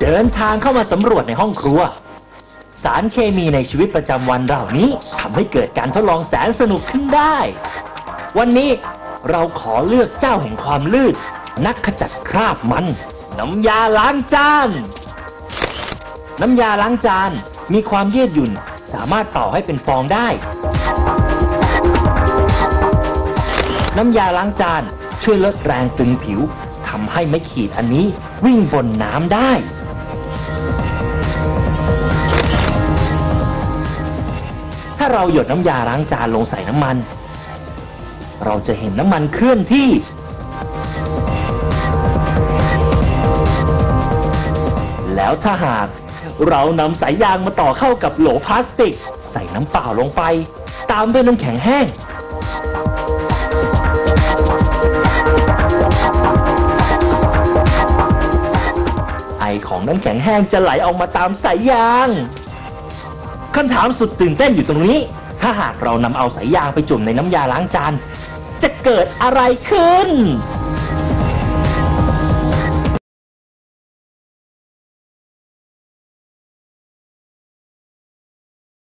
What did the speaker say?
เดินทางเข้ามาสำรวจในห้องครัว สารเคมีในชีวิตประจำวันเหล่านี้ทำให้เกิดการทดลองแสนสนุกขึ้นได้ วันนี้เราขอเลือกเจ้าแห่งความลื่น นักขจัดคราบมัน น้ำยาล้างจาน น้ำยาล้างจานมีความยืดหยุ่นสามารถเป่าให้เป็นฟองได้ น้ำยาล้างจานช่วยลดแรงตึงผิวทำให้ไม้ขีดอันนี้วิ่งบนน้ำได้าเราหยดน้ำยาล้างจานลงใส่น้ำมัน เราจะเห็นน้ำมันเคลื่อนที่ แล้วถ้าหากเรานำสายยางมาต่อเข้ากับโหลพลาสติก ใส่น้ำเปล่าลงไป ตามด้วยน้ำแข็งแห้ง ไอของน้ำแข็งแห้งจะไหลออกมาตามสายยาง คำถามสุดตื่นเต้นอยู่ตรงนี้ ถ้าหากเรานำเอาสายยางไปจุ่มในน้ำยาล้างจาน จะเกิดอะไรขึ้น